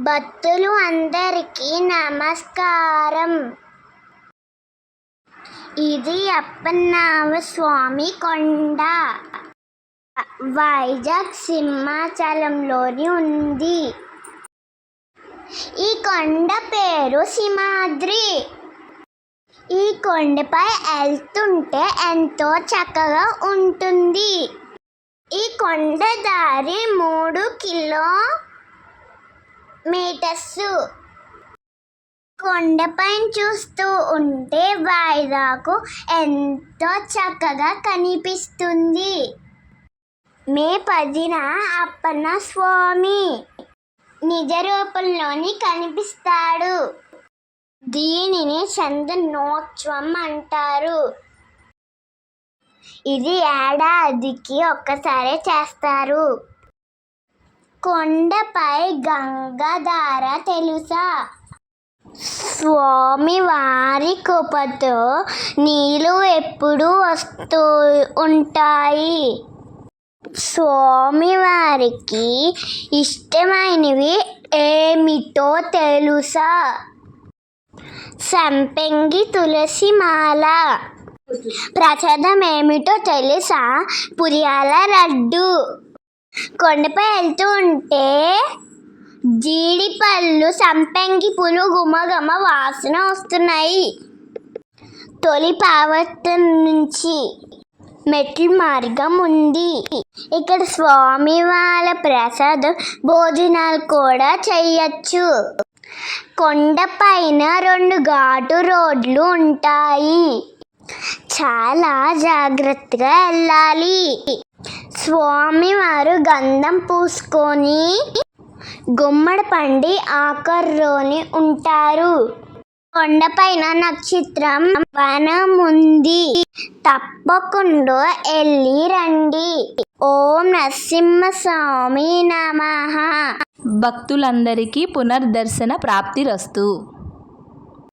భక్తులు అందరికీ నమస్కారం. ఇది అప్పన్నామ స్వామి కొండ. వైజాగ్ సింహాచలంలోని ఉంది. ఈ కొండ పేరు సింహాద్రి. ఈ కొండపై వెళ్తుంటే ఎంతో చక్కగా ఉంటుంది. ఈ కొండ దారి మూడు కిలో మీటర్స్. కొండపైన చూస్తూ ఉంటే వాయిదాకు ఎంతో చక్కగా కనిపిస్తుంది. మే పదిన అప్పన్న స్వామి నిజ రూపంలోని కనిపిస్తాడు. దీనిని చందనోత్సవం అంటారు. ఇది ఏడాదికి ఒక్కసారే చేస్తారు. కొండపై గంగధార తెలుసా? స్వామి వారి కృపతో నీళ్ళు ఎప్పుడూ వస్తూ ఉంటాయి. స్వామి వారికి ఇష్టమైనవి ఏమిటో తెలుసా? సంపెంగి తులసి మాల. ప్రసాదం ఏమిటో తెలుసా? పురియాల లడ్డు. కొండపై వెళ్తూ ఉంటే జీడిపళ్ళు సంపెంగి పూలు గుమగమ వాసన వస్తున్నాయి. తొలి పావతం నుంచి మెట్ల మార్గం ఉంది. ఇక్కడ స్వామి వాళ్ళ ప్రసాదం భోజనాలు కూడా చేయొచ్చు. కొండపైన రెండు ఘాటు రోడ్లు ఉంటాయి. చాలా జాగ్రత్తగా వెళ్ళాలి. స్వామివారు గంధం పూసుకొని గుమ్మడి పండి ఆకర్రోని ఉంటారు. కొండపైన నక్షత్రం వనం ఉంది తప్పకుండా వెళ్ళి రండి. ఓం నరసింహస్వామి నమ. భక్తులందరికీ పునర్దర్శన ప్రాప్తిరస్తు